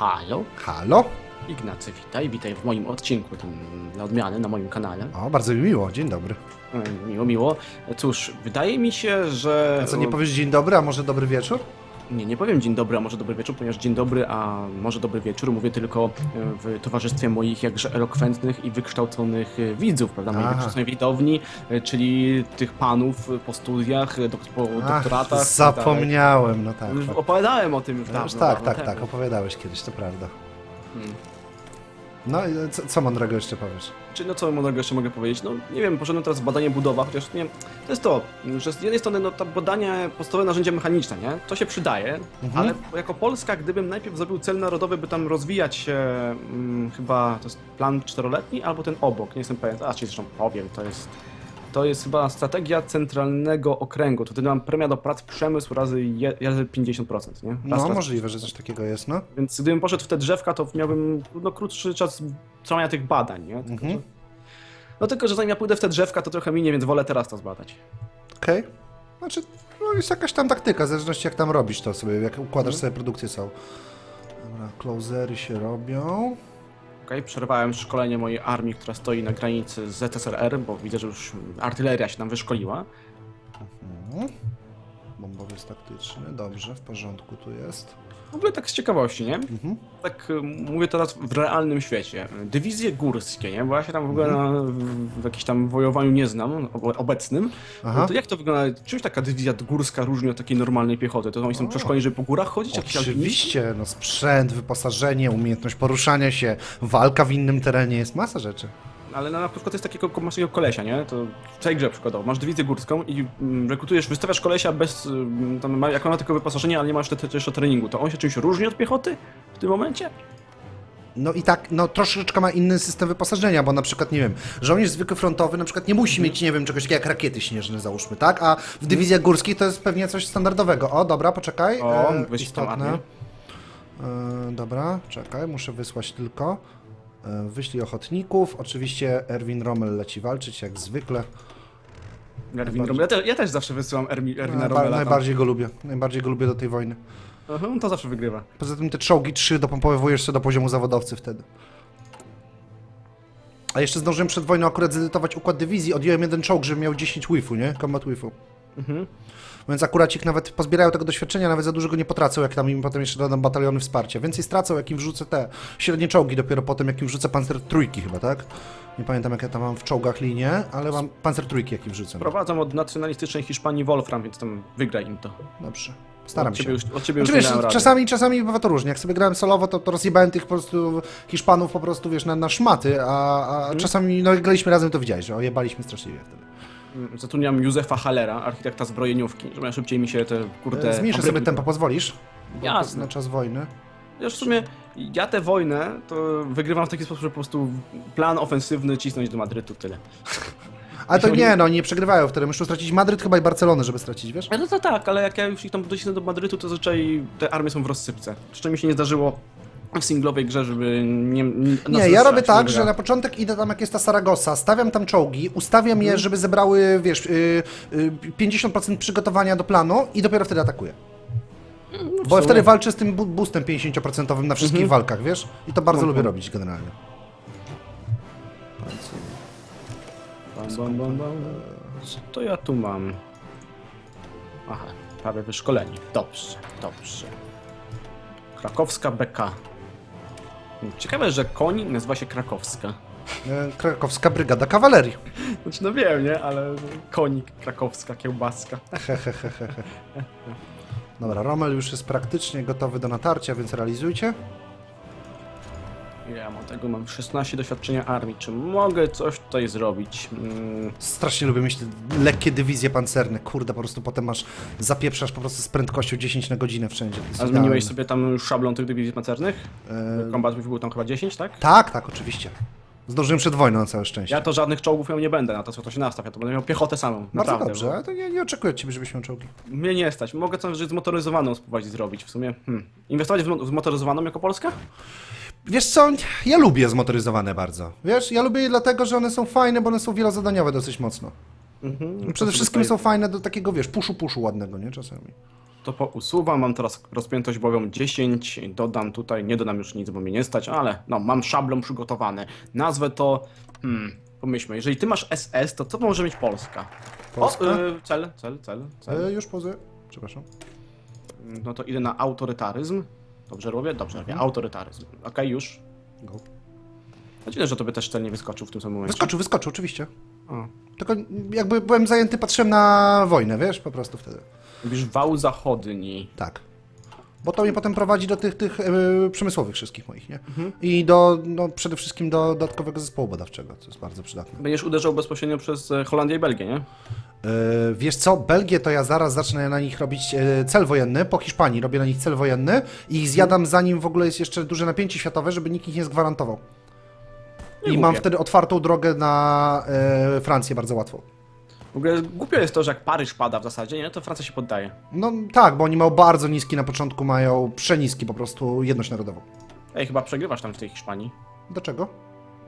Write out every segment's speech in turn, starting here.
Halo, Halo? Ignacy, witaj, witaj w moim odcinku, tym dla odmiany, na moim kanale. O, bardzo mi miło, dzień dobry. E, Miło, miło. Cóż, wydaje mi się, że... A co, nie powiesz dzień dobry, a może dobry wieczór? Nie, nie powiem dzień dobry, a może dobry wieczór, ponieważ dzień dobry, a może dobry wieczór mówię tylko e, w towarzystwie moich jakże elokwentnych i wykształconych e, widzów, prawda, mojej Aha. wykształconej widowni, e, czyli tych panów po studiach, e, dok- po Ach, doktoratach. tak zapomniałem, no tak. Już tak. Opowiadałem o tym już No dawno. już tak, dawno tak, temu. tak, opowiadałeś kiedyś, to prawda. Hmm. No i co, co mądrego jeszcze powiesz? Czy no co mądrego jeszcze mogę powiedzieć? No nie wiem, poszedłem teraz w badanie budowa, chociaż nie to jest to, że z jednej strony no to badanie podstawowe narzędzie mechaniczne, nie? To się przydaje, Mhm. ale jako Polska, gdybym najpierw zrobił cel narodowy, by tam rozwijać się mm, chyba to jest plan czteroletni albo ten obok, nie jestem pewien, a ci zresztą powiem, to jest to jest chyba strategia centralnego okręgu. To wtedy mam premia do prac przemysł razy, je, razy 50%, nie? Raz, No, raz. możliwe, że coś takiego jest, no. Więc gdybym poszedł w te drzewka, to miałbym no, krótszy czas trwania tych badań, nie? Tylko, Mhm. że... No tylko, że zanim ja pójdę w te drzewka, to trochę minie, więc wolę teraz to zbadać. Okej. Znaczy, no jest jakaś tam taktyka, w zależności jak tam robisz to sobie, jak układasz Mhm. sobie produkcję całą. Dobra, closery się robią. Okej, przerwałem szkolenie mojej armii, która stoi na granicy z ZSRR, bo widzę, że już artyleria się nam wyszkoliła. Mhm. Bombowiec taktyczny, dobrze, w porządku tu jest. W ogóle tak z ciekawości, nie? Mhm. Tak y, mówię teraz w realnym świecie. Dywizje górskie, nie? Bo ja się tam w ogóle Mhm. na, w, w jakimś tam wojowaniu nie znam, obecnym. Aha. No to jak to wygląda? Czymś taka dywizja górska różni od takiej normalnej piechoty? To oni są O. przeszkoleni, żeby po górach chodzić? Jakiś? Oczywiście, no sprzęt, wyposażenie, umiejętność poruszania się, walka w innym terenie, jest masa rzeczy. Ale na przykład jest takiego, masz takiego kolesia, nie? To w tej grze przykładowo, masz dywizję górską i mm, rekrutujesz, wystawiasz kolesia bez, mm, tam ma, jak ma tylko wyposażenie, ale nie masz te- jeszcze treningu, to on się czymś różni od piechoty w tym momencie? No i tak, no troszeczkę ma inny system wyposażenia, bo na przykład, nie wiem, żołnierz zwykły frontowy na przykład nie musi mieć, nie wiem, czegoś takiego jak rakiety śnieżne, załóżmy, tak? A w dywizjach górskich to jest pewnie coś standardowego. O, dobra, poczekaj. O, e, istotne. E, dobra, czekaj, muszę wysłać tylko. E, wyślij ochotników. Oczywiście Erwin Rommel leci walczyć, jak zwykle. Erwin Rommel. Ja, te, ja też zawsze wysyłam Ermi, Erwina Najba- Rommela. najbardziej go lubię. Najbardziej go lubię do tej wojny. Aha, to zawsze wygrywa. Poza tym te czołgi 3 dopompowujesz sobie do poziomu zawodowcy wtedy. A jeszcze zdążyłem przed wojną akurat zedytować układ dywizji, odjąłem jeden czołg, żeby miał 10 whifu, nie? Combat whifu. Mhm. Więc akurat ich nawet pozbierają tego doświadczenia, nawet za dużo go nie potracą, jak tam im potem jeszcze dodam bataliony wsparcia. Więcej stracą, jak im wrzucę te średnie czołgi, dopiero potem jak im wrzucę pancer trójki chyba, tak? Nie pamiętam jak ja tam mam w czołgach linię, ale mam pancer trójki, jak im wrzucę. Prowadzą od nacjonalistycznej Hiszpanii Wolfram, więc tam wygra im to. Dobrze. Staram od się. Ciebie już, od ciebie już Znaczy, wiesz, czasami, czasami bywa to różnie. Jak sobie grałem solowo, to, to rozjebałem tych po prostu Hiszpanów po prostu, wiesz, na, na szmaty, a, a Mhm. czasami, no jak graliśmy razem, to widziałeś, że ojebaliśmy straszliwie wtedy. Zatrudniam Józefa Hallera, architekta zbrojeniówki, żeby szybciej mi się te kurde... E, Zmniejszę sobie tempo, pozwolisz? Bo Jasne. Na czas wojny. Wiesz, w sumie ja tę wojnę to wygrywam w taki sposób, że po prostu plan ofensywny cisnąć do Madrytu, tyle. Ale to nie, no nie przegrywają wtedy. Muszą stracić Madryt chyba i Barcelonę, żeby stracić, wiesz? No to tak, ale jak ja już ich tam docisnę do Madrytu, to zazwyczaj te armie są w rozsypce. Jeszcze mi się nie zdarzyło w singlowej grze, żeby nie... Nie, Nie, ja robię tak, że na początek idę tam, jak jest ta Saragossa, stawiam tam czołgi, ustawiam Mhm. je, żeby zebrały, wiesz, y, y, 50% przygotowania do planu i dopiero wtedy atakuję. Bo sumie- wtedy walczę z tym boostem 50% na wszystkich Mhm. walkach, wiesz? I to bardzo Mhm. lubię robić generalnie. Bam, bam, bam, bam. Co to ja tu mam? Aha, prawie wyszkoleni. Dobrze, dobrze. Krakowska BK. Ciekawe, że koń nazywa się Krakowska. E, Krakowska Brygada Kawalerii. Znaczy, no wiem, nie? Ale konik, krakowska, kiełbaska. Dobra, Rommel już jest praktycznie gotowy do natarcia, więc realizujcie. Ile ja mam tego? Mam 16 doświadczenia armii. Czy mogę coś tutaj zrobić? Mm, Strasznie lubię mieć te lekkie dywizje pancerne. Kurde, po prostu potem masz, zapieprzasz po prostu z prędkością 10 na godzinę wszędzie. To jest a zmieniłeś idealne. sobie tam szablon tych dywizji pancernych? E, Kombat był tam chyba 10, tak? Tak, tak, oczywiście. Zdążyłem przed wojną na całe szczęście. Ja to żadnych czołgów miał nie będę, na to co to się nastaw. Ja to będę miał piechotę samą. Bardzo Naprawdę, dobrze, ale to nie, nie oczekuję od ciebie, żebyś miał czołgi. Bo mnie nie stać. Mogę coś zmotoryzowaną spróbować zrobić w sumie. Hmm. Inwestować w zmo- zmotoryzowaną jako Polska? Wiesz co, ja lubię zmotoryzowane bardzo. Wiesz, ja lubię je dlatego, że one są fajne, bo one są wielozadaniowe dosyć mocno. Mhm. Przede wszystkim są fajne do takiego, wiesz, puszu puszu ładnego, nie? Czasami. to pousuwam. Mam teraz rozpiętość bojową 10. Dodam tutaj, nie dodam już nic, bo mnie nie stać, ale no, mam szablon przygotowany. Nazwę to. Hmm, pomyślmy, jeżeli ty masz SS, to co może mieć Polska? Polska? O, y, cel, cel, cel, cel. E, już pozy. Przepraszam. No to idę na autorytaryzm. Dobrze robię? Dobrze robię. Autorytaryzm. Okej, już. Go. No dziwne, że tobie też cel nie wyskoczył w tym samym momencie. Wyskoczył, wyskoczył, oczywiście. O. Tylko jakby byłem zajęty, patrzyłem na wojnę, wiesz, po prostu wtedy. Mówisz wał zachodni. Tak. Bo to mnie potem prowadzi do tych, tych yy, przemysłowych wszystkich moich, nie? I do, no, przede wszystkim do dodatkowego zespołu badawczego, co jest bardzo przydatne. Będziesz uderzał bezpośrednio przez e, Holandię i Belgię, nie? Yy, wiesz co, Belgię to ja zaraz zacznę na nich robić cel wojenny, po Hiszpanii robię na nich cel wojenny i zjadam zanim w ogóle jest jeszcze duże napięcie światowe, żeby nikt ich nie zgwarantował. Nie I mam głupie. wtedy otwartą drogę na yy, Francję bardzo łatwo. W ogóle głupio jest to, że jak Paryż pada w zasadzie, nie? To Francja się poddaje. No tak, bo oni mają bardzo niski na początku, mają przeniski po prostu jedność narodową. Ej, chyba przegrywasz tam w tej Hiszpanii. Do czego?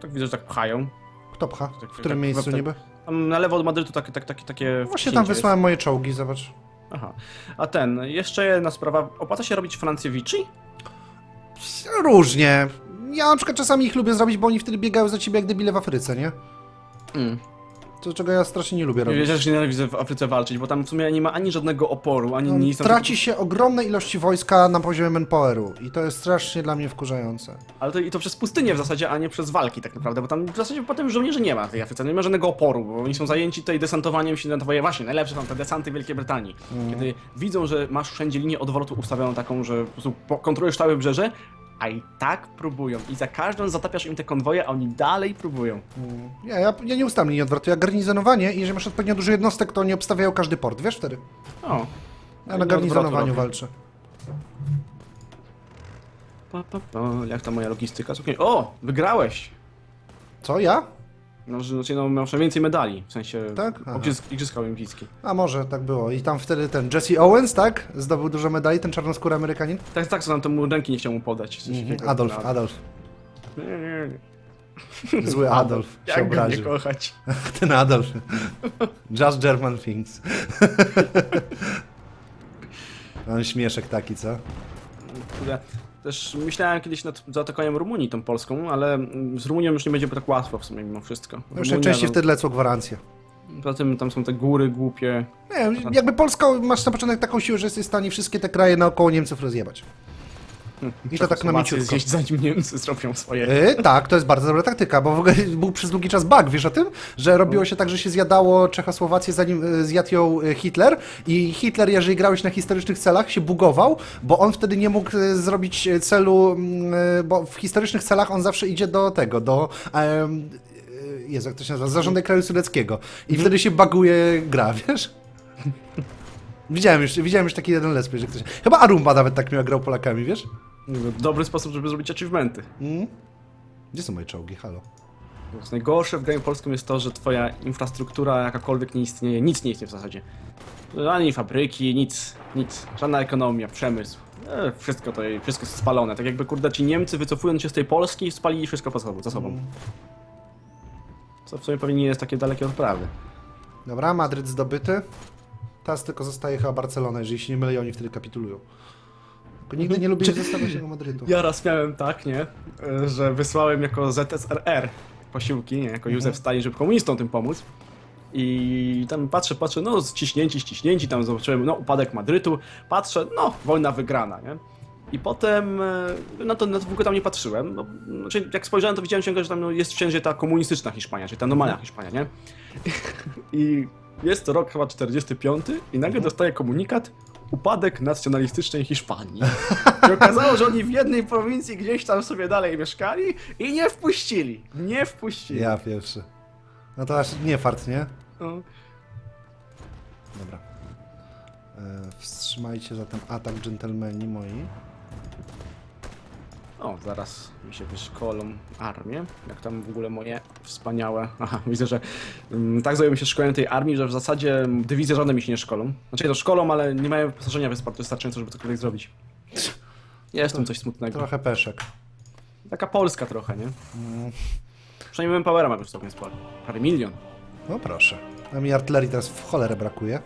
Tak widzę, że tak pchają. Kto pcha? Tak, W którym tak, miejscu tak. niby? Tam na lewo od Madrytu takie, tak, takie, takie Właśnie wcięcie tam jest. wysłałem moje czołgi, zobacz. Aha. A ten, jeszcze jedna sprawa. Opłaca się robić Francjowiczy? Różnie. Ja na przykład czasami ich lubię zrobić, bo oni wtedy biegają za ciebie jak debile w Afryce, nie? Mm. To czego ja strasznie nie lubię robić. wiedziałem, że nienawidzę w Afryce walczyć, bo tam w sumie nie ma ani żadnego oporu, ani No, nic. Traci się ogromne ilości wojska na poziomie manpoweru i to jest strasznie dla mnie wkurzające. Ale to, i to przez pustynię w zasadzie, a nie przez walki tak naprawdę, bo tam w zasadzie potem żołnierzy nie ma w tej Afryce, nie ma żadnego oporu, bo oni są zajęci tutaj desantowaniem się na twoje, właśnie, najlepsze tam te desanty Wielkiej Brytanii. Kiedy widzą, że masz wszędzie linię odwrotu ustawioną taką, że po prostu kontrolujesz całe wybrzeże, a i tak próbują. I za każdą zatapiasz im te konwoje, a oni dalej próbują. Nie, ja, ja nie ustam linii odwrotu, ja garnizonowanie i jeżeli masz odpowiednio dużo jednostek, to oni obstawiają każdy port, wiesz wtedy? O. Ja na garnizonowaniu walczę. Pa, pa, pa. Jak ta moja logistyka? Słuchaj, o! Wygrałeś! Co, ja? No, że znaczy, no, miał więcej medali, w sensie Tak? Aha. Igrzysk, Igrzyska Olimpijskie. A może tak było. I tam wtedy ten Jesse Owens, tak? Zdobył dużo medali, ten czarnoskóry Amerykanin? Tak, tak, co nam temu ręki nie chciał mu podać. Coś takiego. Adolf, No. Adolf. Nie, nie, nie. Zły Adolf się Jak go nie obraził. kochać? Ten Adolf. Just German things. Mam śmieszek taki, co? Kurde, Też myślałem kiedyś nad zaatakowaniem Rumunii tą polską, ale z Rumunią już nie będzie tak łatwo w sumie mimo wszystko. No już Rumunia, najczęściej no, wtedy lecą gwarancje. Poza tym tam są te góry głupie. Nie, jakby Polska masz na początek taką siłę, że jesteś w stanie wszystkie te kraje naokoło Niemców rozjebać. I to tak na Czechosłowację mięciutko. zjeść, zanim Niemcy zrobią swoje. Yy, tak, to jest bardzo dobra taktyka, bo w ogóle był przez długi czas bug, wiesz o tym? Że robiło się tak, że się zjadało Czechosłowację zanim y, zjadł ją y, Hitler i Hitler, jeżeli grałeś na historycznych celach, się bugował, bo on wtedy nie mógł y, zrobić y, celu, mm, y, bo w historycznych celach on zawsze idzie do tego, do... em, y, Jezu, jak to się nazywa? Zarządek Kraju Sudeckiego. I wtedy się buguje gra, wiesz? Widziałem już, widziałem już taki jeden let's play, że ktoś... Chyba Arumba nawet tak miał grał Polakami, wiesz? Dobry sposób, żeby zrobić achievementy. Mm? Gdzie są moje czołgi? Halo? Najgorsze w graniu polskim jest to, że twoja infrastruktura jakakolwiek nie istnieje, nic nie istnieje w zasadzie. Ani fabryki, nic, nic, żadna ekonomia, przemysł. E, wszystko to wszystko jest spalone. Tak jakby kurde ci Niemcy wycofując się z tej Polski spalili wszystko po sobą, za sobą. Co w sumie pewnie nie jest takie dalekie od prawdy. Dobra, Madryt zdobyty. Teraz tylko zostaje chyba Barcelona, jeżeli się nie mylę, oni wtedy kapitulują. Nigdy nie lubię zostawiać tego Madrytu. Ja raz miałem tak, nie, e, że wysłałem jako ZSRR posiłki, nie, jako Józef Stalin, żeby komunistom tym pomóc. I tam patrzę, patrzę, no ściśnięci, ściśnięci, tam zobaczyłem, no upadek Madrytu, patrzę, no wojna wygrana, nie. I potem, e, no to, no to w ogóle tam nie patrzyłem, no, znaczy jak spojrzałem, to widziałem ciągle, że tam no, jest wszędzie ta komunistyczna Hiszpania, czyli ta normalna Hiszpania, nie. I jest to rok chyba 45 i nagle dostaję komunikat, upadek nacjonalistycznej Hiszpanii. I okazało, że oni w jednej prowincji gdzieś tam sobie dalej mieszkali i nie wpuścili. Nie wpuścili. Ja pierwszy. No to aż nie fart, nie? No. Dobra. E, wstrzymajcie zatem atak dżentelmeni moi. O, zaraz mi się wyszkolą armię. Jak tam w ogóle moje wspaniałe. Aha, widzę, że mm, tak zająłem się szkoleniem tej armii, że w zasadzie mm, dywizje żadne mi się nie szkolą. Znaczy to szkolą, ale nie mają wyposażenia wystarczająco, żeby cokolwiek zrobić. Jest w tym coś smutnego. Trochę peszek. Taka Polska trochę, nie? Przynajmniej Manpowera mam już całkiem sporo. Prawie milion. No proszę. A mi artylerii teraz w cholerę brakuje.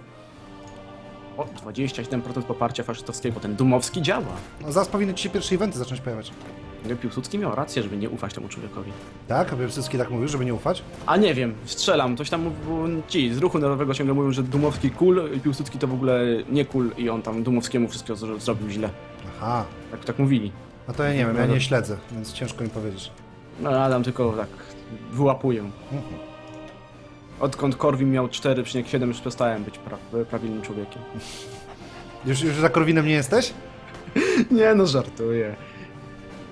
O, 27% poparcia faszystowskiego. Ten Dumowski działa. No, zaraz powinny ci się pierwsze eventy zacząć pojawiać. No, Piłsudski miał rację, żeby nie ufać temu człowiekowi. Tak? A wszystkie tak mówił, żeby nie ufać? A nie wiem, strzelam. Coś tam mówił, ci z ruchu narodowego ciągle mówią, że Dumowski cool, i Piłsudski to w ogóle nie cool i on tam Dumowskiemu wszystko zro- zrobił źle. Aha. Tak, tak mówili. No to ja nie wiem, ja nie śledzę, więc ciężko mi powiedzieć. No Adam tylko tak wyłapuję. Mhm. Odkąd Korwin miał 4,7 już przestałem być pra prawilnym człowiekiem. Już, już za Korwinem nie jesteś? Nie no, żartuję.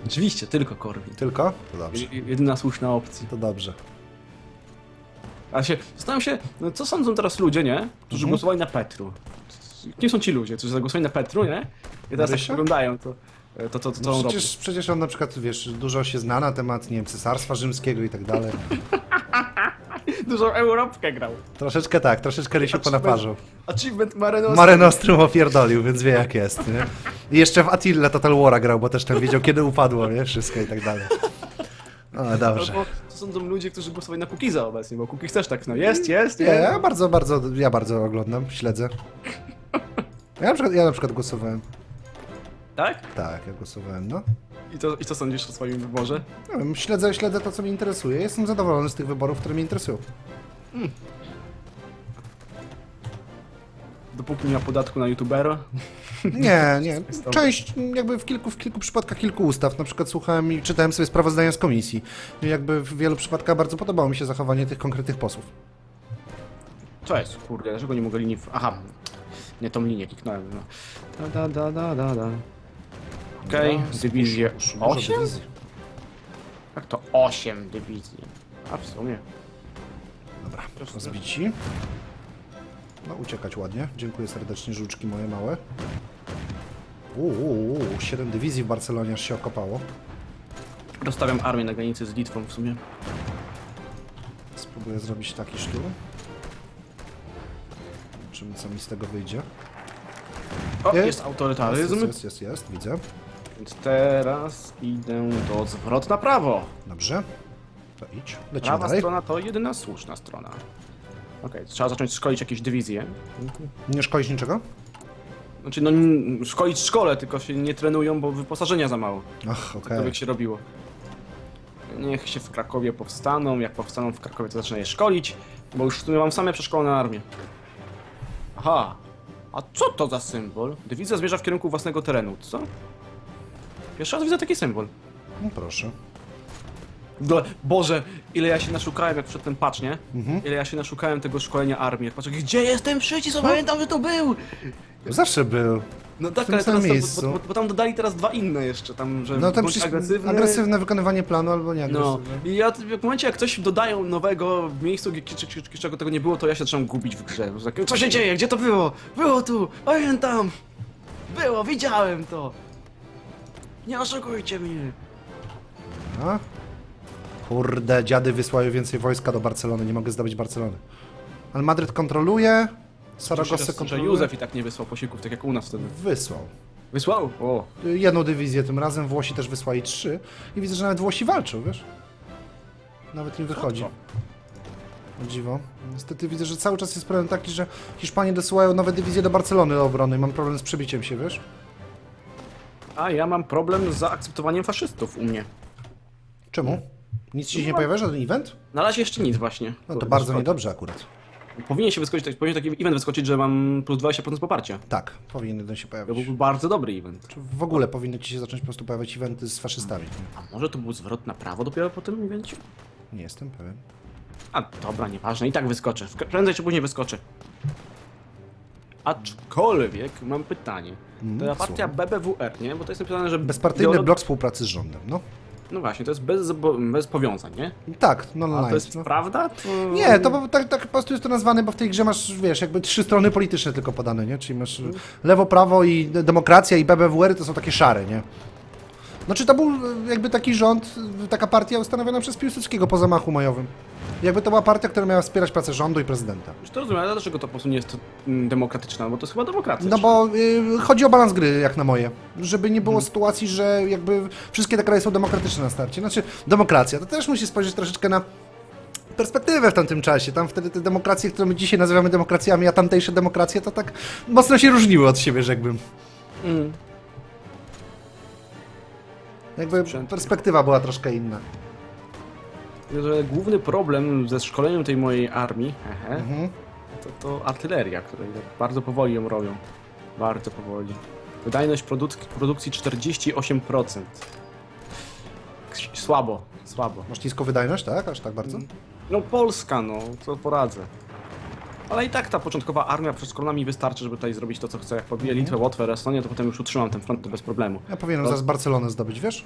Oczywiście, tylko Korwin. Tylko? To dobrze. Je- Jedyna słuszna opcja. To dobrze. A się, zastanawiam się, no co sądzą teraz ludzie, nie? Którzy Mhm. głosowali na Petru. Kim są ci ludzie, którzy zagłosowali na Petru, nie? I teraz jak Rysia? oglądają to, to, to, to, to No on robi. przecież, przecież on na przykład, wiesz, dużo się zna na temat, nie wiem, cesarstwa rzymskiego i tak dalej. Dużą Europkę grał. Troszeczkę tak, troszeczkę Rysiu ponaparzył. Achievement Mare Nostrum. Mare Nostrum opierdolił, więc wie jak jest, nie? I jeszcze w Attila Total War'a grał, bo też tam wiedział kiedy upadło, nie? Wszystko i tak dalej. No dobrze. To są tam ludzie, którzy głosowali na Kukiza obecnie, bo Kukiz też tak, no jest, jest, Nie, jest. ja bardzo, bardzo, ja bardzo oglądam, śledzę. Ja na przykład, ja na przykład głosowałem. Tak? Tak, ja głosowałem, no. I, to, I co sądzisz o swoim wyborze? Nie wiem, śledzę, śledzę to, co mnie interesuje. Jestem zadowolony z tych wyborów, które mnie interesują. Dopóki nie ma podatku na youtubera. Nie, nie. Część, jakby w kilku, w kilku przypadkach kilku ustaw. Na przykład słuchałem i czytałem sobie sprawozdania z komisji. I jakby w wielu przypadkach bardzo podobało mi się zachowanie tych konkretnych posłów. Cześć, kurde, dlaczego nie mogę linii... w- Aha, nie tą linię kliknąłem, no. Da, da, da, da, da. Okej, dużo- dużo 8? dywizji. Jak to 8 dywizji? A w sumie. Dobra, rozbici. No, uciekać ładnie. Dziękuję serdecznie, żuczki moje małe. Uuu, 7 dywizji w Barcelonie aż się okopało. Rozstawiam armię na granicy z Litwą w sumie. Spróbuję zrobić taki sztur. Zobaczymy, co mi z tego wyjdzie. O, Nie? jest autorytaryzm. Jest, jest, jest, jest, widzę. Więc teraz idę do zwrot na prawo. Dobrze. To idź. Lecimy Prawa dalej. strona to jedyna słuszna strona. Okej, trzeba zacząć szkolić jakieś dywizje. Nie szkolisz niczego? Znaczy, no n- szkolić w szkole, tylko się nie trenują, bo wyposażenia za mało. Ach, okej. To jak się robiło. Niech się w Krakowie powstaną, jak powstaną w Krakowie, to zacznę je szkolić, bo już w sumie mam same przeszkolone armię. Aha, a co to za symbol? Dywizja zmierza w kierunku własnego terenu, co? Pierwszy raz widzę taki symbol. No proszę. Do, Boże, ile ja się naszukałem, jak przed ten patch, nie? Mhm. Ile ja się naszukałem tego szkolenia armii. Jak patrzę, gdzie jest ten przycisk? Pamiętam, że to był! Zawsze był. No tak, tym ale samym teraz, to, miejscu. bo, bo, bo tam dodali teraz dwa inne jeszcze, tam, że No to bądź przecież agresywny. agresywne wykonywanie planu albo nie No, agresywne. i ja w momencie jak coś dodają nowego w miejscu, gdzie- gdzie- gdzie- gdzie- czego tego nie było, to ja się zaczynam gubić w grze. Co się dzieje? Gdzie to było? Było tu! Pamiętam! Było, widziałem to! Nie oszukujcie mnie! A? Kurde, dziady wysłały więcej wojska do Barcelony, nie mogę zdobyć Barcelony. Ale Madryt kontroluje, Saragossę Że kontroluje. Józef i tak nie wysłał posiłków, tak jak u nas wtedy. Wysłał. Wysłał? O, Jedną dywizję tym razem, Włosi też wysłali trzy. I widzę, że nawet Włosi walczą, wiesz? Nawet im wychodzi. O dziwo. Niestety widzę, że cały czas jest problem taki, że Hiszpanie dosyłają nowe dywizje do Barcelony do obrony. Mam problem z przebiciem się, wiesz? A ja mam problem z zaakceptowaniem faszystów u mnie. Czemu? Nic ci się nie pojawia, żaden event? Na razie jeszcze nic właśnie. No to Kurde, bardzo szkoda. niedobrze akurat. Powinien się wyskoczyć, tak- powinien taki event wyskoczyć, że mam plus 20% poparcia. Tak, powinien jeden się To pojawić. byłby bardzo dobry event. Czy w ogóle powinny ci się zacząć po prostu pojawiać eventy z faszystami? A może to był zwrot na prawo dopiero po tym evencie? Nie jestem pewien. A dobra, nieważne, i tak wyskoczę. Wk- Prędzej czy później wyskoczę. Aczkolwiek mam pytanie. Mm, To ja partia słucham. BBWR, nie? Bo to jest napisane, że. Bezpartyjny blok współpracy z rządem, no. No właśnie, to jest bez, zobo- bez powiązań, nie? Tak, no A no, to jest no. prawda? To... Nie, to po- tak, tak po prostu jest to nazwane, bo w tej grze masz, wiesz, jakby trzy strony polityczne tylko podane, nie? Czyli masz lewo, prawo i de- demokracja i BBWR to są takie szare, nie? Znaczy to był e, jakby taki rząd, e, taka partia ustanowiona przez Piłsudskiego po zamachu majowym. Jakby to była partia, która miała wspierać pracę rządu i prezydenta. Już to rozumiem, ale dlaczego to po prostu nie jest mm, demokratyczne? Bo to jest chyba demokracja. No bo y, chodzi o balans gry, jak na moje. Żeby nie było sytuacji, że jakby wszystkie te kraje są demokratyczne na starcie. Znaczy, demokracja, to też musi spojrzeć troszeczkę na perspektywę w tamtym czasie. Tam wtedy te demokracje, które my dzisiaj nazywamy demokracjami, a tamtejsze demokracje, to tak mocno się różniły od siebie, rzekłbym. Mm. Jakby Sprzęt. perspektywa była troszkę inna. Że główny problem ze szkoleniem tej mojej armii Mhm. to, to artyleria, której tak bardzo powoli ją robią. Bardzo powoli. Wydajność produk produkcji 48%. Słabo, słabo. Masz niską wydajność, tak? Aż tak bardzo? No Polska, no, co poradzę. Ale i tak ta początkowa armia przeszkolona mi wystarczy, żeby tutaj zrobić to, co chcę. Jak pobiję Litwę, Łotwę, Estonię, to potem już utrzymam ten front to bez problemu. Ja powinienem No. zaraz Barcelonę zdobyć, wiesz?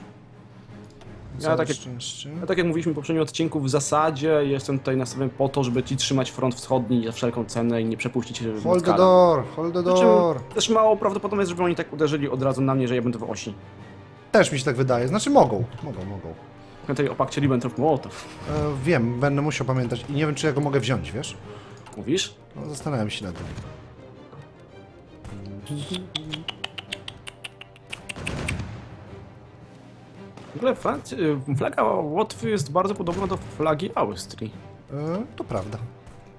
Ja Całe tak szczęście. A tak jak mówiliśmy w poprzednim odcinku, w zasadzie jestem tutaj nastawiony po to, żeby ci trzymać front wschodni za wszelką cenę i nie przepuścić Hold the door, hold the door. Też mało prawdopodobne jest, żeby oni tak uderzyli od razu na mnie, że ja będę w osi. Też mi się tak wydaje. Znaczy mogą, mogą, mogą. Na tej opakcie Ribbentrop-Mołotow. E, wiem, będę musiał pamiętać i nie wiem, czy ja go mogę wziąć, wiesz? Mówisz? No, zastanawiam się nad tym. W ogóle Franc- y, flaga Łotwy jest bardzo podobna do flagi Austrii. E, to prawda.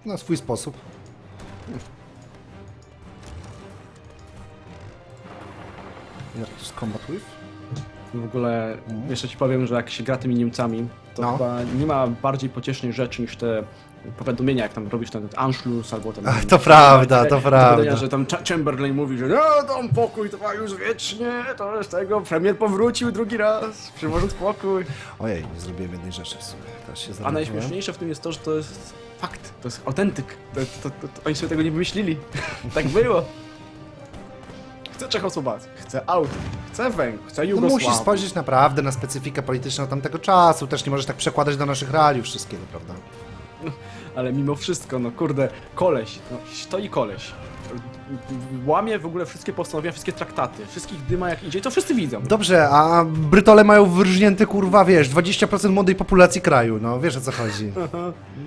Na swój sposób. Jak to jest combat with? W ogóle jeszcze ci powiem, że jak się gra tymi Niemcami, to No. chyba nie ma bardziej pociesznej rzeczy niż te powiadomienia, jak tam robisz ten Anschluss albo ten... Ach, to prawda, to te prawda. że tam Ch- Chamberlain mówi, że no tam pokój trwa już wiecznie, to jest tego, premier powrócił drugi raz, przywożąc spokój. Ojej, nie zrobiłem jednej rzeczy w sumie. Teraz się A zorientowałem. najśmieszniejsze w tym jest to, że to jest fakt, to jest autentyk, to, to, to, to, oni sobie tego nie wymyślili, tak było. Chcę Czechosłowacji, chcę Austrii, chcę Węgier, chcę No Jugosławię. musisz spojrzeć naprawdę na specyfikę polityczną tamtego czasu. Też nie możesz tak przekładać do naszych realiów wszystkiego, prawda? Ale mimo wszystko, no kurde, koleś, no stoi koleś. Łamie w ogóle wszystkie postanowienia, wszystkie traktaty, wszystkich dyma jak idzie, to wszyscy widzą. Dobrze, a Brytole mają wyrżnięty, kurwa, wiesz, 20% młodej populacji kraju, no, wiesz o co chodzi.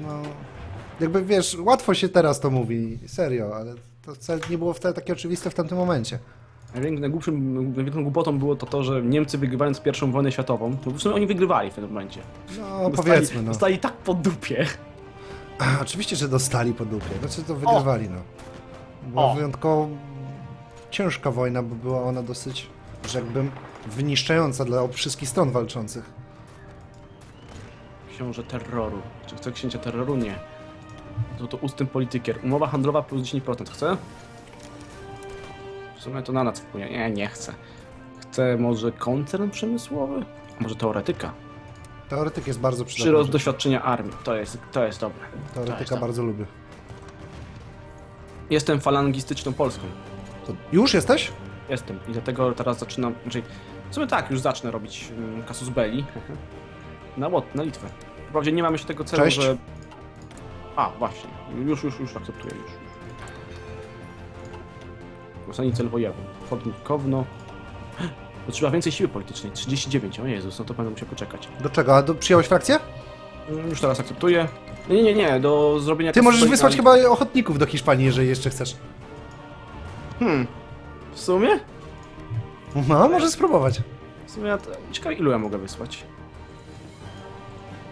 No, jakby, wiesz, łatwo się teraz to mówi, serio, ale to wcale nie było wcale takie oczywiste w tamtym momencie. Najgłupszym, największą głupotą było to to, że Niemcy wygrywając pierwszą wojnę światową, no w sumie oni wygrywali w tym momencie. No, Dostali- powiedzmy, no. Dostali tak po dupie. Oczywiście, że dostali po dupie, znaczy to wygrywali, no. Była O. wyjątkowo ciężka wojna, bo była ona dosyć, rzekłbym, wyniszczająca dla wszystkich stron walczących. Książę terroru. Czy chce księcia terroru? Nie. To to ustęp politykier. Umowa handlowa plus 10%. Chce? W sumie to na nas wpłynie. Nie, nie chcę. Chcę może koncern przemysłowy? A może teoretyka? Teoretyk jest bardzo Przyrost przydatny. doświadczenia armii. To jest, to jest dobre. To Teoretyka jest dobre. bardzo lubię. Jestem falangistyczną Polską. To już jesteś? Jestem. I dlatego teraz zaczynam... Znaczy, w sumie tak, już zacznę robić mm, Casus Belli. Na, Łot, na Litwę. Wprawdzie nie mam jeszcze tego celu, Cześć. że... A, właśnie. Już, już, już akceptuję. Już. Ostatni cel wojenny. Chodnikowno. Potrzeba więcej siły politycznej. 39. O Jezus, no to będę musiał poczekać. Do czego? A do, przyjąłeś frakcję? Mm, Już teraz akceptuję. Nie, nie, nie, nie. Do zrobienia... Ty możesz wysłać chyba ochotników do Hiszpanii, jeżeli jeszcze chcesz. Hmm. W sumie? No, możesz spróbować. W sumie ja to... ciekawe ilu ja mogę wysłać.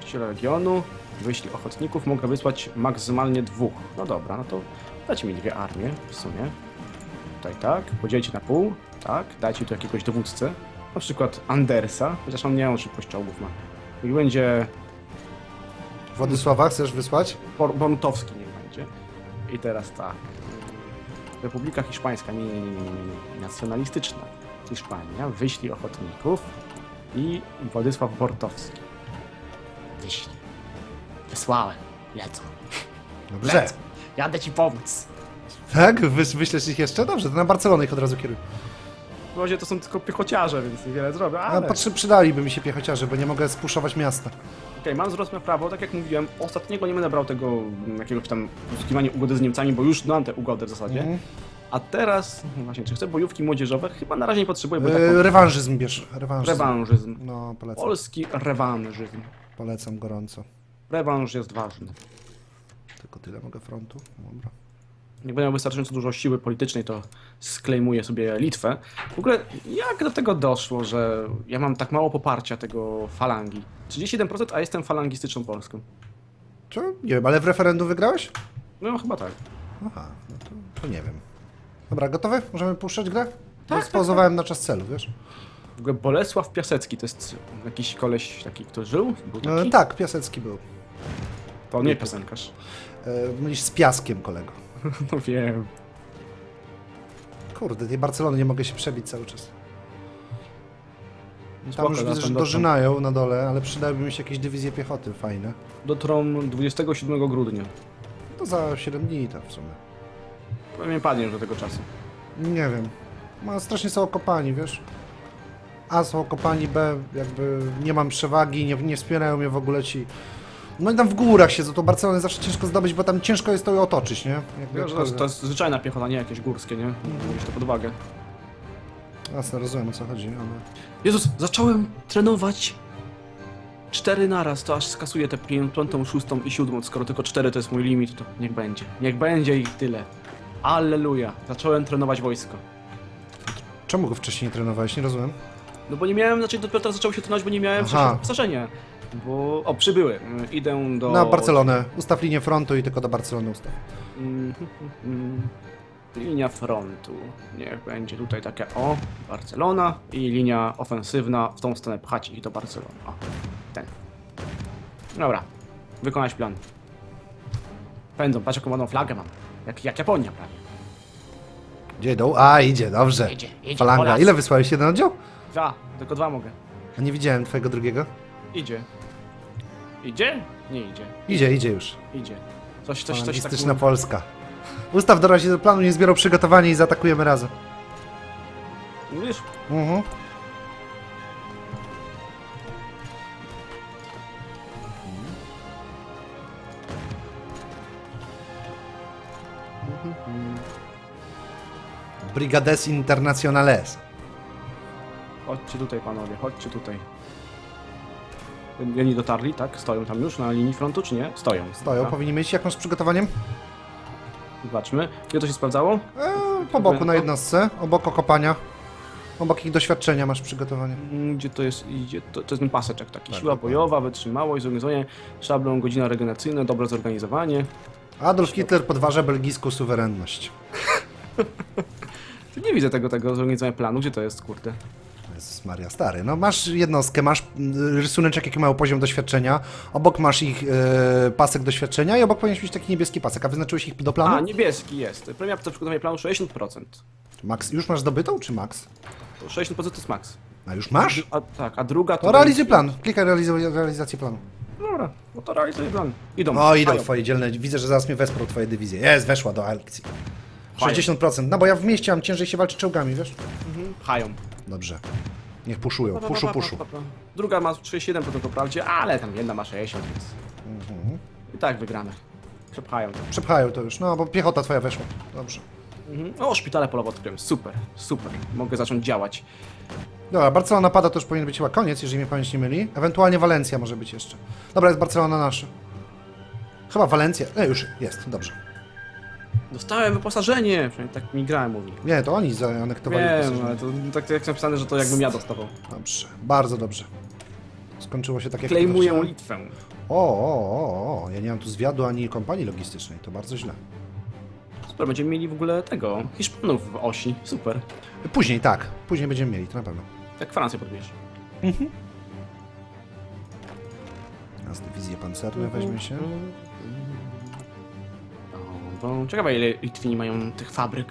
Siła regionu, wyślij ochotników, mogę wysłać maksymalnie dwóch. No dobra, no to dajcie mi dwie armie w sumie. Tutaj tak, podzielcie na pół, tak, dajcie tu jakiegoś dowódcę. Na przykład Andersa, chociaż on nie on szybkość czołgów ma. I będzie Władysława chcesz wysłać? Bor- Bontowski niech będzie. I teraz tak. Republika Hiszpańska, nie, nie, nie, nie, nie, nie. nacjonalistyczna Hiszpania, wyślij ochotników i Władysław Bortowski. Wyślij. Wysłałem. Lecą. Dobrze. Lecą. Jadę ci pomóc. Tak? Wys wyślesz ich jeszcze? Dobrze, to na Barcelonę ich od razu kieruj. W razie to są tylko piechociarze, więc niewiele zrobię, A ale... patrzy, przydaliby mi się piechociarze, bo nie mogę spuszować miasta. Okej, mam zwrot na prawo, tak jak mówiłem, ostatniego nie będę brał tego mm, jakiegoś tam poszukiwania ugody z Niemcami, bo już mam tę ugodę w zasadzie. Mhm. A teraz, no właśnie, czy chcę bojówki młodzieżowe? Chyba na razie nie potrzebuję, bo tak E, mam rewanżyzm bierz. Rewanżyzm. rewanżyzm. No, polecam. Polski rewanżyzm. Polecam gorąco. Rewanż jest ważny. Tylko tyle mogę frontu. Dobra. Nie będę miał wystarczająco dużo siły politycznej, to sklejmuję sobie Litwę. W ogóle, jak do tego doszło, że ja mam tak mało poparcia tego falangi? 37%, a jestem falangistyczną Polską. To nie wiem, ale w referendum wygrałeś? No chyba tak. Aha, no to, to nie wiem. Dobra, gotowy? Możemy puszczać grę? Tak, tak, Spauzowałem na czas celu, wiesz? W ogóle Bolesław Piasecki to jest jakiś koleś taki, kto żył? Był taki? E, tak, Piasecki był. To nie piosenkarz. E, mylisz z Piaskiem, kolego. No wiem. Kurde, tej Barcelony nie mogę się przebić cały czas. Tam Spoko, już widzę, że dożynają na dole, ale przydałyby mi się jakieś dywizje piechoty fajne. Dotrą 27 grudnia. To za 7 dni to w sumie. Pewnie padnie już do tego czasu. Nie wiem. No, strasznie są okopani, wiesz? A są okopani, B jakby nie mam przewagi, nie, nie wspierają mnie w ogóle ci... No i tam w górach siedzą, to Barcelonę zawsze ciężko zdobyć, bo tam ciężko jest to otoczyć, nie? Jakby Wiesz, to, jest, to jest zwyczajna piechota, nie jakieś górskie, nie? Mówisz to pod uwagę. Jasne, rozumiem o co chodzi, ale... Jezus, zacząłem trenować cztery naraz, to aż skasuję tę piątą, szóstą i siódmą. Skoro tylko cztery to jest mój limit, to niech będzie. Niech będzie i tyle. Alleluja. Zacząłem trenować wojsko. Czemu go wcześniej nie trenowałeś? Nie rozumiem. No bo nie miałem, znaczy dopiero teraz zaczęło się trenować, bo nie miałem Aha. wcześniej wyposażenia. Bo, o, przybyły. Idę do... Na Barcelonę. Ustaw linię frontu i tylko do Barcelony ustaw. Mm. Linia frontu. Niech będzie tutaj takie o, Barcelona i linia ofensywna w tą stronę pchać ich do Barcelony. O, ten. Dobra, wykonać plan. Pędzą, patrz jaką ładną flagę mam. Jak, jak Japonia prawie. Gdzie idą? A, idzie, dobrze. Idzie, idzie, Falanga. Polacy. Ile wysłałeś? Jeden oddział? Dwa, tylko dwa mogę. A nie widziałem twojego drugiego. Idzie. Idzie? Nie idzie. Idzie, idzie już. Idzie. Coś, coś, coś tak Falangistyczna Polska. Ustaw do razie do planu, nie zbierał przygotowanie i zaatakujemy razem. Mówisz? Mhm. Brigades Internacionales. Chodźcie tutaj panowie, chodźcie tutaj. Oni dotarli, tak? Stoją tam już na linii frontu, czy nie? Stoją. Stoją, Dobra. powinni mieć jakąś z przygotowaniem? Zobaczmy. Gdzie to się sprawdzało? Eee, po boku na jednostce, obok okopania. Obok ich doświadczenia masz przygotowanie. Mm, Gdzie to jest? Idzie? To, to jest ten paseczek taki. Tak, Siła dokładnie. bojowa, wytrzymałość, zorganizowanie szablą, godzina regeneracyjna, dobre zorganizowanie. Adolf Hitler podważa belgijską suwerenność. Nie widzę tego, tego zorganizowania planu. Gdzie to jest, kurde? Jezus Maria, stary. No masz jednostkę, masz mm, rysuneczek, jaki mają poziom doświadczenia. Obok masz ich e, pasek doświadczenia i obok powinien być taki niebieski pasek. A wyznaczyłeś ich do planu? A, niebieski jest. Premia za przygotowanie planu 60%. Max, już masz zdobytą, czy max? To 60% to jest max. A już masz? A, tak, a druga to... To realizuj plan. Klikaj realizuj, realizację planu. Dobra, no to realizuję plan. Idą. O, idą Hają. twoje dzielne. Widzę, że zaraz mnie wesprą twoje dywizje. Jest, weszła do akcji. Hają. 60%. No bo ja w mieście mam ciężej się walczyć czołgami, wiesz? Mhm. Hają. Dobrze. Niech puszują. Puszu, puszu. Druga ma 37% po prawdzie, ale tam jedna ma 60, więc Mhm. i tak wygramy. Przepchają to. Przepchają to już. No, bo piechota twoja weszła. Dobrze. Mhm. O, szpitale polowe odkryłem. Super, super. Mogę zacząć działać. Dobra, Barcelona pada, to już powinien być chyba koniec, jeżeli mnie pamięć nie myli. Ewentualnie Walencja może być jeszcze. Dobra, jest Barcelona nasza. Chyba Walencja. E, już jest, dobrze. Dostałem wyposażenie! Przynajmniej tak mi grałem mówi. Nie, to oni zaanektowali Wiem, wyposażenie. ale to tak jak napisane, że to jakbym ja dostawał. Dobrze, bardzo dobrze. Skończyło się tak jak Klejmuję. Litwę. O, o, o, o, ja nie mam tu zwiadu ani kompanii logistycznej, to bardzo źle. Super, będziemy mieli w ogóle tego, Hiszpanów w osi. Super. Później, tak, później będziemy mieli, to na pewno. Jak Francję podbierz. Teraz dywizje pancerne weźmie się. Bo ciekawe ile Litwini mają tych fabryk.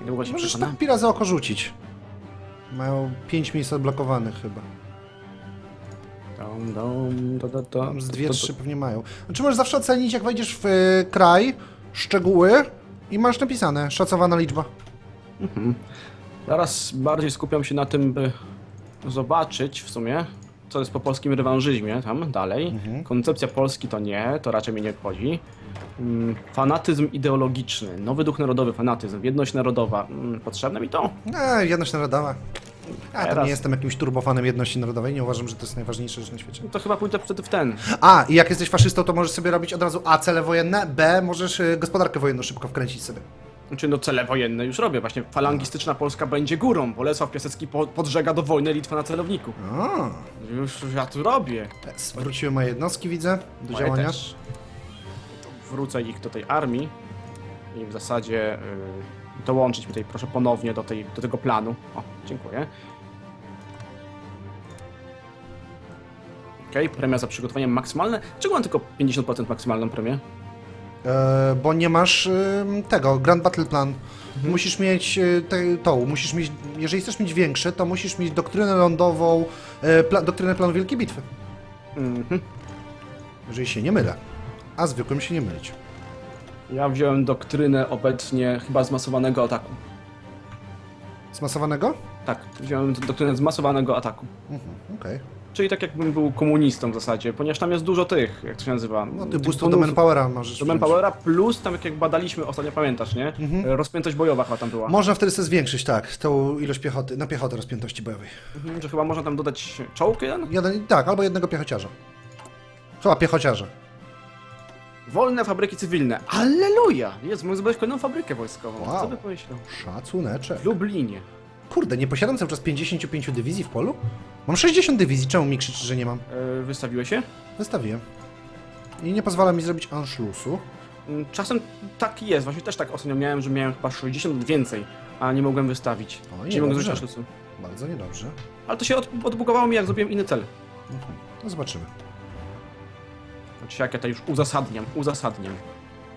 Niedługo się Możesz przekonam. tak pira za oko rzucić. Mają 5 miejsc odblokowanych chyba. Dom, dom. Tam z dwie, trzy pewnie mają. Znaczy możesz zawsze ocenić, jak wejdziesz w y, kraj, szczegóły i masz napisane szacowana liczba. Mhm. Zaraz bardziej skupiam się na tym, by zobaczyć w sumie, co jest po polskim rewanżyzmie tam dalej. Mhm. Koncepcja Polski to nie, to raczej mnie nie obchodzi. Mm, Fanatyzm ideologiczny, nowy duch narodowy, fanatyzm, jedność narodowa. Mm, Potrzebne mi to? E, jedność narodowa. Ja tam Teraz. nie jestem jakimś turbofanem jedności narodowej, nie uważam, że to jest najważniejsza rzecz na świecie. To chyba pójdę wtedy w ten. A, i jak jesteś faszystą, to możesz sobie robić od razu A, cele wojenne, B, możesz y, gospodarkę wojenną szybko wkręcić sobie. Znaczy, no cele wojenne już robię. Właśnie falangistyczna Polska będzie górą. Bolesław Piasecki po, podżega do wojny Litwę na celowniku. A, Już ja tu robię. Wróciły moje jednostki, widzę, do Moje działania. też. Wrócę ich do tej armii i w zasadzie y, dołączyć mi tutaj proszę ponownie do, tej, do tego planu. O, dziękuję. Okej, premia za przygotowanie maksymalne. Czego mam tylko 50% maksymalną premię? E, bo nie masz e, tego, Grand Battle Plan. Mhm. Musisz mieć e, te, tą, musisz mieć, jeżeli chcesz mieć większy, to musisz mieć doktrynę lądową, pla, doktrynę planu Wielkiej Bitwy. Mhm. Jeżeli się nie mylę. A zwykłym się nie mylić. Ja wziąłem doktrynę obecnie chyba zmasowanego ataku. Zmasowanego? Tak, wziąłem doktrynę zmasowanego ataku. Mhm, okej. Czyli tak jakbym był komunistą w zasadzie, ponieważ tam jest dużo tych, jak to się nazywa? No ty tych boostów do bonusów. manpowera możesz Do wziąć. Manpowera plus tam jak, jak badaliśmy ostatnio, pamiętasz, nie? Mhm. E, Rozpiętość bojowa chyba tam była. Można wtedy sobie zwiększyć, tak, tą ilość piechoty, na piechotę rozpiętości bojowej. Mhm, że chyba można tam dodać czołg jeden? Jeden, tak, albo jednego piechociarza. Chyba piechociarza. Wolne fabryki cywilne. Alleluja! Jest, mógł kolejną fabrykę wojskową. Wow. Co by pomyślał? Szacuneczek. W Lublinie. Kurde, nie posiadam cały czas 55 dywizji w polu? Mam 60 dywizji, czemu mi krzyczysz, że nie mam? E, wystawiłeś się? Wystawiłem. I nie pozwala mi zrobić Anschlussu. Mm, Czasem tak jest. Właśnie też tak ostatnio miałem, że miałem chyba 60 więcej, a nie mogłem wystawić. O, Czyli nie mogłem zrobić Anschlussu. Bardzo niedobrze. Ale to się od, odbugowało mi, jak zrobiłem inny cel. Mhm. No zobaczymy. Znaczy jak ja to już uzasadniam, uzasadniam.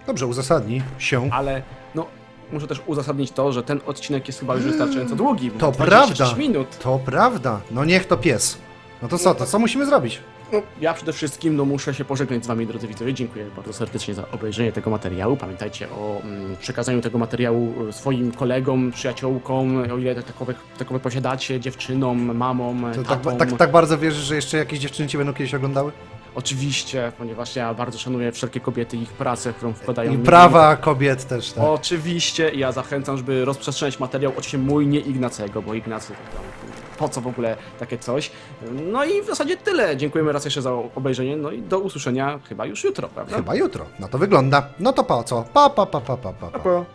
Dobrze, uzasadnij się. Ale no, muszę też uzasadnić to, że ten odcinek jest chyba już wystarczająco długi. bo To 26 prawda. minut. To prawda. No niech to pies. No to co, to co musimy zrobić? No, ja przede wszystkim no, muszę się pożegnać z Wami, drodzy widzowie. Dziękuję bardzo serdecznie za obejrzenie tego materiału. Pamiętajcie o mm, przekazaniu tego materiału e, swoim kolegom, przyjaciołkom, o ile takowe, takowe posiadacie, dziewczynom, mamom, To tak, tatom. tak, tak bardzo wierzysz, że jeszcze jakieś dziewczyny cię będą kiedyś oglądały? Oczywiście, ponieważ ja bardzo szanuję wszelkie kobiety i ich pracę, którą wkładają. I mi- prawa kobiet też, tak. Oczywiście, ja zachęcam, żeby rozprzestrzeniać materiał, oczywiście mój, nie Ignacego, bo Ignacy, to tam, po co w ogóle takie coś. No i w zasadzie tyle. Dziękujemy raz jeszcze za obejrzenie, no i do usłyszenia chyba już jutro, prawda? Chyba jutro. No to wygląda. No to po co? Pa, pa, pa, pa, pa, pa. pa. Pa.